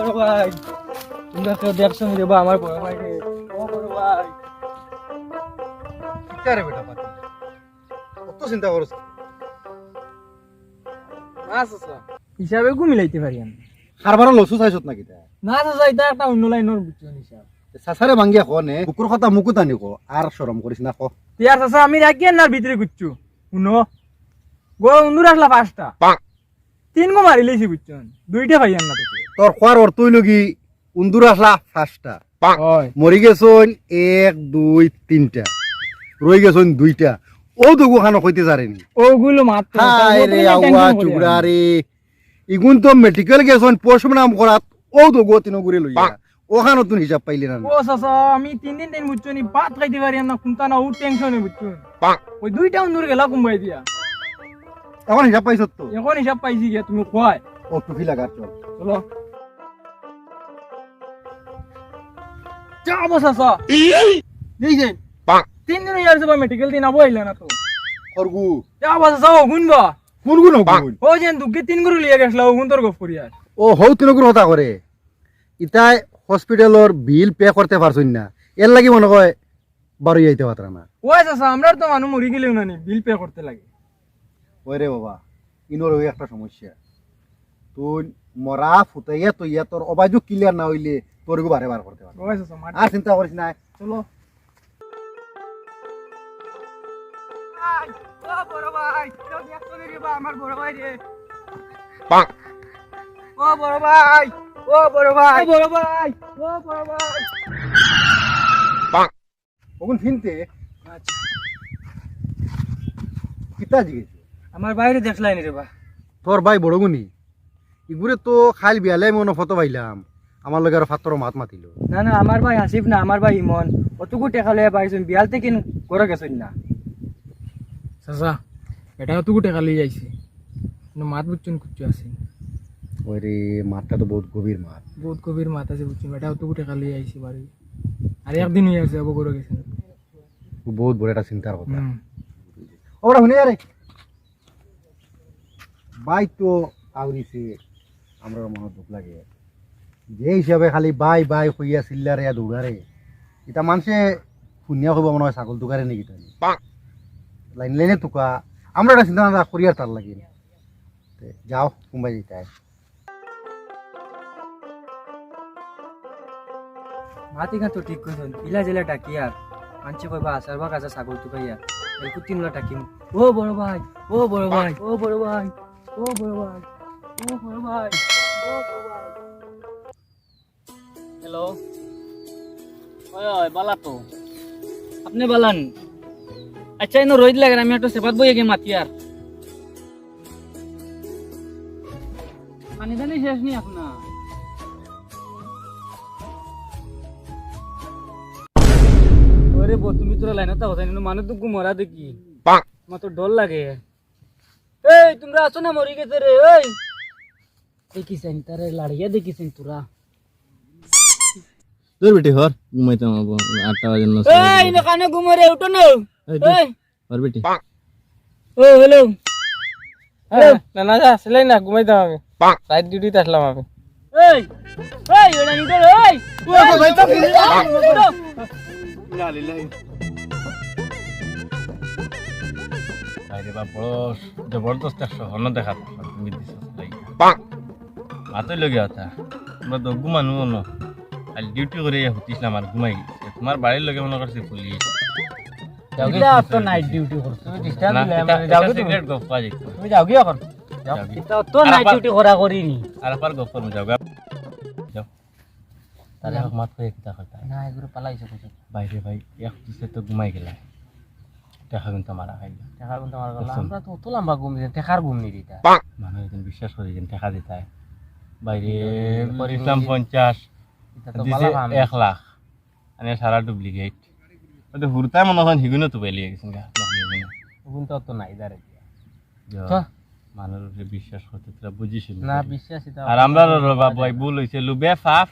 বড় ভাই তোমরা কেউ দেখছ নি আমার বড় ভাই ও বড় ভাই। কিতা বেটা পাতি কত চিন্তা করছ? না চাচা হিসাবে গু মিলাইতে পারি আমি। কারবার লসু চাইছত না কিতা না চাচা এটা একটা অন্য লাইনের বুঝছেন হিসাব সাসারে ভাঙ্গিয়া খ নে? কুকুর কথা মুকুত আনি ক আর শরম করিস না ক? তিয়ার চাচা আমি না ভিতরে গুচ্ছু। শুনো। গো উন্দুর আসলা পাঁচটা। তিন গো মারি লেছি বুঝছেন দুইটা ভাই না তোকে তোর খোয়ার অর্থ লগি উন্দুর আসলা ফার্স্টটা হয়। মরি গেছন এক দুই তিনটা। রই গেছন দুইটা। ও দুগু খানো কইতে জারেনি ওগুলো মাত্র হাই রে আওয়া চুগড়া রে ইগুন তো মেডিকেল গেছন পোস্ট নাম করাত ও দুগু তিন গুড়ি লইয়া ওখানো তুন হিসাব পাইলি না। ও চাচা আমি তিন দিন দিন বুঝছ নি ভাত খাইতে পারি না কোনটা না ও টেনশনে বুঝছ ওই দুইটা উন্দুর গেলা কুম্বাই দিয়া। এখন হিসাব পাইছ তো? এখন হিসাব পাইছি গিয়া তুমি কয় ও টুফি লাগা চল চলো। যাব চাচা এই! যে তিন দিন ইয়ার যাবা মেডিকেল দিন আবো আইলা না তো। করগু যাব চাচা ও গুনবা কোন কোন হগুন ও যেন দুগে তিন গরু লিয়ে গেছলা ও গুন তোর গপ করি আর ও হৌ তিনগুর হতা করে। ইতাই হসপিটালর বিল পে করতে পারছুন না। এর লাগি মনে হয় বারো যাইতে পারতাম না। ওই চাচা আমরা তো মানুষ মরি গেলেও না বিল পে করতে লাগে। ওই রে বাবা ইনোর ওই একটা সমস্যা। তুই মরা ফুটাইয়া তৈয়া তোর অবাজু ক্লিয়ার না হইলে তোর বারে বার করতে পারব আর চিন্তা করিস না চলো। আমার বড় ভাই রে ও বড় ভাই ও বড় ভাই বড় ভাই ও বড় ভাই ওগুন ফিনতে কিতা জিগেছে আমার বাইরে দেখলাই রে বা। তোর ভাই বড় গুনি ইগুরে তো খাইল বিয়ালে মনে ফটো পাইলাম। আমার লগে আর ফাত্তর মাত মাতিল। না না আমার ভাই হাসিব না আমার ভাই ইমন। অতকু টেকা লইয়া পাইছেন বিয়াল থেকে করে গেছেন না। চাচা এটা অতকু টেকা যাইছে। মাত বুঝছেন কুচ্ছু আছে। ওই রে মাতটা তো বহুত গভীর মাত। বহুত গভীর মাত আছে বুঝছেন এটা অতকু টেকা লই আইছে বাড়ি আর একদিন হয়ে আছে যাব করে গেছেন বহুত বড় একটা চিন্তার কথা। ওরা শুনে আরে বাই তো আউরিছে আমরা মনে দুঃখ লাগে। যে হিসাবে খালি বাই বাই হইয়া চিল্লারে দৌড়ারে এটা মানুষে শুনিয়া কইব মনে হয় ছাগল দোকারে নেকি তাই? লাইন লাইনে টুকা। আমরা এটা চিন্তা না করি আর তার লাগি। তে যাও কোনবাই যেটাই মাতি খান তো ঠিক কইছেন ইলা জেলা ডাকি আর মানছে কইবা আসার বা কাজা ছাগল তো পাইয়া এই কুতিন লা ডাকিম। ও বড় ভাই ও বড় ভাই ও বড় ভাই ও বড় ভাই ও বড় ভাই। হ্যালো ওই বালা তো। আপনি বালান? আচ্ছা ইনো রোহিত লাগে আমি একটা সেবাত বইয়ে গে মাতি আর। পানি দানি শেষ নি আপনার ওরে বো তুমি তোরা লাইনত কথা কিন্তু মানুষ তো মরা দেখি। আমার তো ডর লাগে। এই তোমরা আছো না মরি গেছে রে ওই দেখিছেন তারে লাড়িয়া দেখিছেন তোরা বেটি হর আটটা বাজে নষ্ট এই না কানে ঘুমরে উঠো না। এই হর বেটি। ও হ্যালো না না যা সেলাই না ঘুমাইতাম আমি রাইট ডিউটিতে আসলাম আমি। এই এই ওটা নিতে এই। আরে বাপ বড় জবরদস্ত একটা তুমি দিছ মাতই লগিয়া কথা। আমরা তো ঘুমানো ন কাল ডিউটি করে হুতিছিলাম আর ঘুমাই গেছি। তোমার বাড়ির লগে মনে করছে পুলিশ নাইট ডিউটি করছ তুমি গপ পাওয়া যেত তুমি যাও কি এখন যাও কি? এটা তো নাইট ডিউটি করা করিনি আর আবার গপ করব যাও। যাও। তাহলে মাত করে কিতা কথা। না এগুলো পালাইছে কিছু। বাইরে ভাই এক দিছে তো ঘুমাই গেলা। দেখা কিন্তু মারা খাই। টাকা গুনতে মারা গেল। আমরা তো অত লম্বা ঘুম দিতে টাকার ঘুম নি দিতা মানুষ একদিন বিশ্বাস করে যেন দেখা দিতে হয় বাইরে ইসলাম পঞ্চাশ দিছে এক লাখ মানে সারা ডুপ্লিকেট ওটা হুরতাই মনে হয় হিগুনো তো পেলিয়ে গেছেন গা হিগুনো। তো অত নাই দাঁড়ে যা, মানুষের উপরে বিশ্বাস করতে তোরা বুঝিছিল না। বিশ্বাস আর আমরা রবা বই ভুল হয়েছে লুবে ফাফ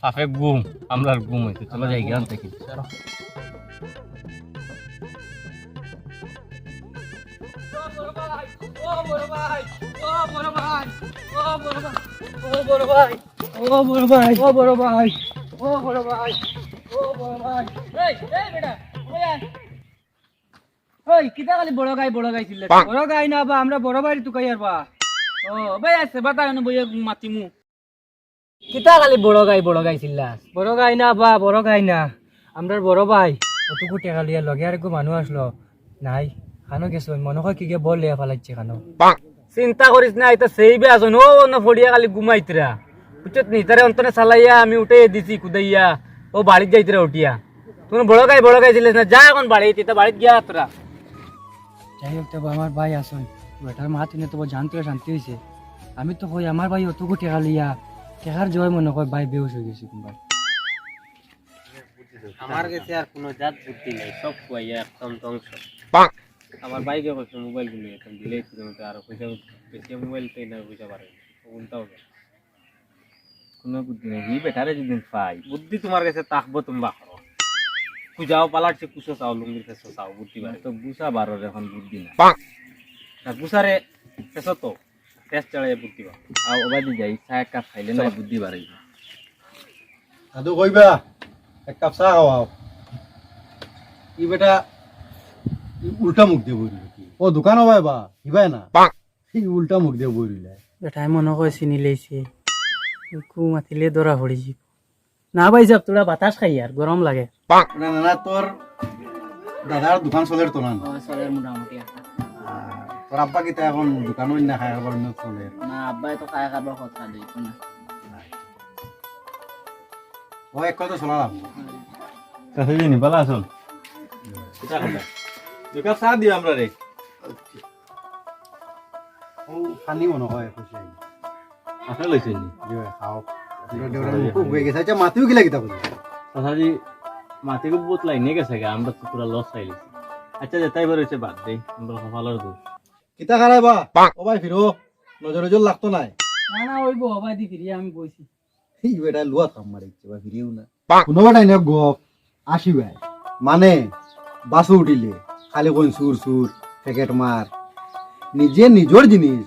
ফাফে গুম আমরা গুম হয়েছে চলো। যাই থেকে ও বড় ভাই ও বড় ভাই ও বড় ভাই ও বড় ভাই। ও বড় ভাই এই এই বেটা ওই আয়। ওই কিতা খালি বড় গাই বড় গাই ছিল বড় গাই না বা আমরা বড় ভাই তো কাইয়ার বা। ও ভাই আছে বাতা এনে বইয়া মাতিমু। কিতা খালি বড় গাই বড় গাই ছিল বড় গাই না বা বড় গাই না। আমরা বড় ভাই অতকু টেকা লিয়া লগে আর মানুষ আসলো। নাই খানো গেছো মনে হয় কি গে বল লিয়া ফেলাইছে খানো। চিন্তা করিস না এটা সেই বে আছো ও না ফড়িয়া খালি ঘুমাইতরা বুঝছত নি? তারে অন্তনে চালাইয়া আমি উঠে দিছি কুদাইয়া। ও বাড়িত যাইতরা উঠিয়া। তুমি বড় গাই বড় গাই ছিলিস না যা এখন বাড়ি তা বাড়িত গিয়া তোরা যাই হোক তবে আমার ভাই আসুন বেটার মা তিনে তো শান্তি শান্তি হয়েছে আমি তো কই আমার ভাই অতকু টেকা লিয়া। টেকার জয় মনে হয় ভাই বেউস হয়ে গেছে কোনবা আমার কাছে আর কোনো জাত বুদ্ধি নাই সব কুয়াইয়া একদম ধ্বংস। আমার বাইকে কইছে মোবাইল কিনে এখন দিলেই তুমি আর পয়সা বেশি মোবাইল তো না পয়সা পারে উল্টাও কোনো বুদ্ধি নেই বেটারে যেদিন পাই। বুদ্ধি তোমার কাছে তাকবো তুমি বাখরো কুজাও পালাটছে কুসো চাও লুঙ্গির কাছে চাও বুদ্ধি পারে তো বুসা বারোর এখন বুদ্ধি না না কুসারে পেছো তো টেস্ট চড়াই বুদ্ধি পাও আর ওবাদি যাই চা এক কাপ খাইলে না বুদ্ধি বাড়াই দাদু কইবা এক কাপ চা খাওয়াও। ই বেটা উল্টা মুখ দিয়ে বই ও দোকান হবাই বা হিবাই না? এই উল্টা মুখ দিয়ে বই রইলে বেটাই মনে হয় চিনি লেছে। কু মাতিলে দরা পড়ি যাব না ভাই যাব তোরা বাতাস খাই আর গরম লাগে। না না না তোর দাদার দোকান চলের তো না চলের মোটামুটি তোর আব্বা কিতা এখন দোকানও না খাই আবার অন্য চলের না আব্বাই তো খায় খাবার কথা দিই না। ও এক কথা চলা লাগবো। কাছে জানি পালা আসুন কিতা খাবা চা দিও আমরা রে। ও ফানি মনে হয় খুশি। আসলে লইছে নি? যে খাও। আচ্ছা মাতিও গিলা কিতা বলি তথাপি মাটিকে বহুত লাইনে গেছে গা আমরা তো পুরা লস খাইলিছি আচ্ছা যে তাই হয়েছে বাদ দেই আমরা সফালের দোষ। কিতা খারাই বা ও ভাই ফিরো। নজর নজর লাগতো নাই। না না ওই বউ ভাই দি ফিরিয়ে আমি বইছি। এই বেটা লুয়া থাম মারিছে বা ফিরিও না। কোনোবা টাইম গপ আসিবাই। মানে বাসু উঠিলে। খালি কোন সুর সুর প্যাকেট মার। নিজে নিজের জিনিস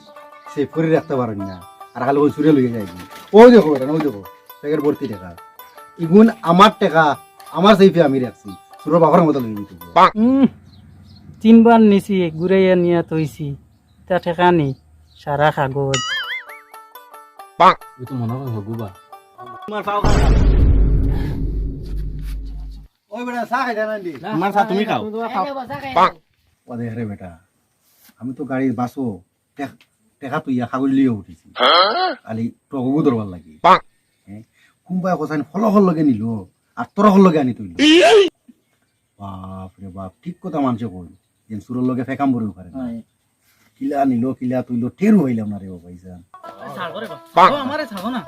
সে করে রাখতে পারেন না। আর খালি কোন সুরে লইয়ে যায় ও দেখো এটা ওই দেখো প্যাকেট ভর্তি টাকা। ইগুন আমার টাকা আমার সেইফে আমি রাখছি। সুরের বাবার মতো লইয়ে দিতে তিনবার নিছি ঘুরাইয়া নিয়া থইছি। তা ঠেকা নি সারা কাগজ। ও তো মনে হয় হগুবা তোমার পাও ওই বেটা চা চা তুমি খাও। ও দেখ রে বেটা আমি তো গাড়ির বাসো টেকা তুই খাগল লিয়ে উঠিছি। খালি টকবু ধরবার লাগি? কোনবাই কচাইন ফলকর লগে নিল আর তরকর লগে আনি তুইল বাপ রে বাপ ঠিক কথা মানুষে কই যেন সুরের লগে ফেকাম বড় পারে না। কিলা নিল কিলা তুইল টেরু হইলাম না রে ও ভাইজান আমারে ছাগো না।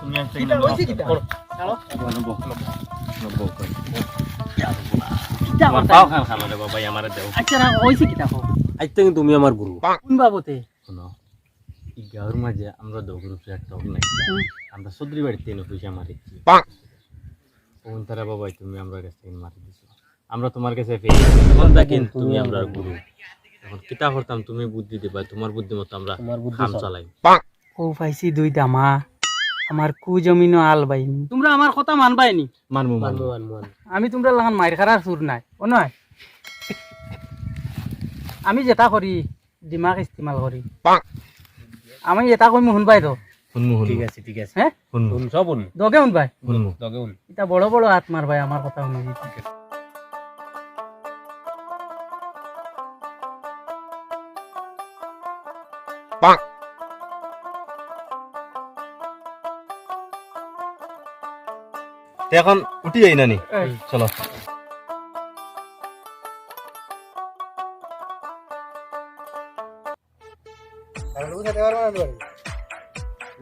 তুমি একটা তোমার পাও খান খানো রে বাবা আমারে দেও আচ্ছা না ওইছে কি দেখো আজ থেকে তুমি আমার গুরু। কোন বাবতে? শোনো এই গাঁয়ের মাঝে আমরা দগ্রুপে একটা হোক নাই। আমরা সদরি বাড়িতে এনে পয়সা মারিছি ওন তারা বাবাই তুমি আমরা কাছ থেকে মারি দিছো। আমরা তোমার কাছে পেয়ে এখন দেখেন তুমি আমরা গুরু। এখন কিতা করতাম তুমি বুদ্ধি দিবা তোমার বুদ্ধি মতো আমরা কাম চালাই। ও পাইছি দুই দামা আমার কু জমিনও আল বাইনি। তোমরা আমার কথা মানবাই নি মানবো মানবো। আমি তোমরা লাগান মাইর খারার সুর নাই ও নয়? আমি যেটা করি দিমাগ ইস্তেমাল করি। আমি এটা কইমি শুনবাই তো? শুনমু ঠিক আছে ঠিক আছে। হ্যাঁ সব দগে শুনবাই? শুনমু। দগে উন এটা বড় বড় হাত মারবাই আমার কথা শুনি। তে এখন উঠি যাই নানি। চলো।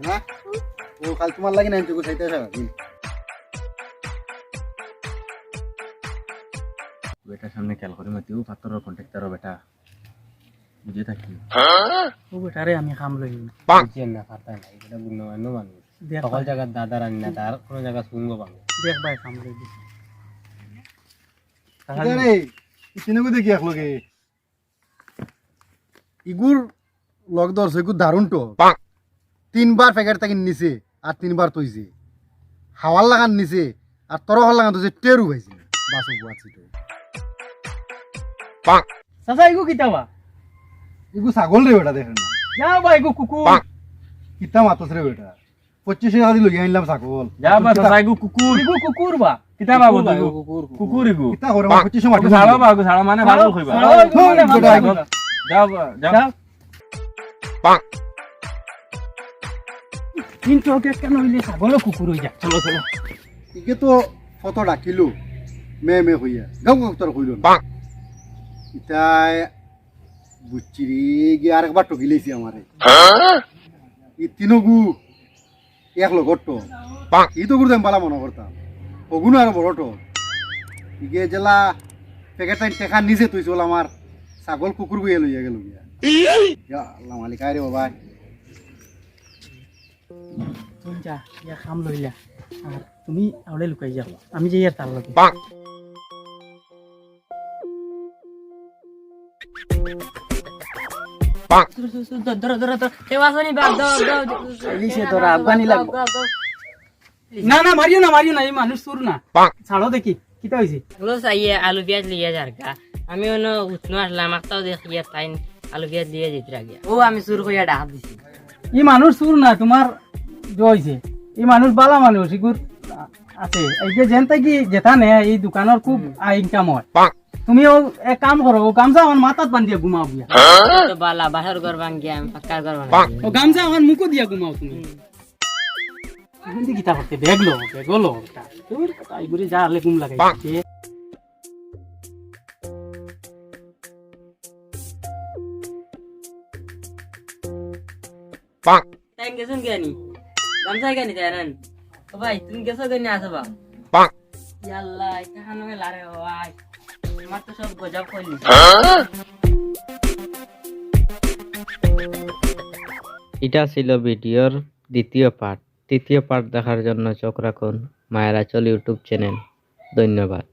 না? ও কাল তোমার লাগে না সামনে খেয়াল করে মাতিও কন্ট্রাক্টর বেটা। বুঝে থাকি। ও আমি লই নি। বুঝছেন না পাতা নাই এটা গুণমান্য মানুষ। সকল জায়গার দাদা রান্না না তার কোনো জায়গা শুনব পাবো দেখ ভাই লই দিছি। রে চিনেকু দেখি একলগে ইগুর লগ ধরছে ইগুর দারুণ তো তিনবার প্যাকেট তাকে নিছে আর তিনবার তৈছে। হাওয়ার লাগান নিছে আর তরকার লাগান তৈছে টেরু পাইছে বাসু বুয়াছি তো চাচা এগু কিতাবা এগু ছাগল রে বেটা দেখেন না। যা বা এগু কুকুর। কিতা মাতস রে বেটা। পঁচিশ টাকা দিয়ে লই আনলাম ছাগল যা বা এগু কুকুর। এগু কুকুর বা। কিতা বাবু তুই কুকুর, কুকুর। কুকুর কিতা করে? আমার পঁচিশ মাটি ছাড়ো বাবু ছাড়ো মানে ভালো কইবা ছাড়ো, এগু ভালো যাও, যাও বা, যাও। যাও। কিন্তু ওকে কেন হইলে ছাগলও কুকুর হয়ে যায় চলো চলো। ইকে তো ফটো ডাকিলো মে মে হইয়া। গাও গাও তোর হইল ইতাই বুচ্চি রে গিয়ে আর একবার টকিলেছি আমারে। ই তিনগু এক লগর তো ই তো গুরুদাম বালা মনে করতাম ওগুনো আর বড় ইগে জেলা প্যাকেট টেকা নিজে তুই চল আমার ছাগল কুকুর বইয়ে লইয়া গেল গিয়া আল্লাহ মালিক আয় রে বাবা তুমি যা ইয়া খাম লইলা আর তুমি আউলে লুকাই যাও আমি যে ইয়ার তার লগে। ধরো ধরো কেউ আসনি বাদ দাও দাও ইলিশে তোরা আফগানি লাগবো। না না মারিও না মারিও না এই মানুষ সুর না। ছাড়ো দেখি কিতা হইছে? হলো চাইয়ে আলু পেঁয়াজ লিয়ে যার গা। আমি অন্য উঠনো আসলাম একটাও দেখিয়ে তাই আলু পেঁয়াজ লিয়ে যেতে আগে ও আমি সুর করিয়া ডাক দিছি। এই মানুষ সুর না তোমার জয়ছে এই মানুষ বালা মানুষ এগুর আছে। এই যে যেন কি যেটা নে এই দোকানের খুব ইনকাম হয়। তুমি ও এক কাম করো ও গামছা আমার মাথাত বান্ধিয়া ঘুমাও গিয়া। তো বালা বাসার ঘর ভাঙ্গি আমি পাক্কার ঘর বানাই ও গামছা আমার মুখো দিয়া ঘুমাও তুমি। এখন দি কিতা করতে বেগলো বেগলো তোর তাই করে যা আলে ঘুম লাগাই তাই গেছেন কেনি গামছা কেনি তাই নেন ও ভাই তুমি গেছো কেনি আসো বা? ইয়াল্লা এটা হানো লারে ভাই আমার তো সব এটা ছিল ভিডিওর দ্বিতীয় পার্ট। তৃতীয় পার্ট দেখার জন্য চোখ রাখুন। মায়েরা চল ইউটিউব চ্যানেল। ধন্যবাদ।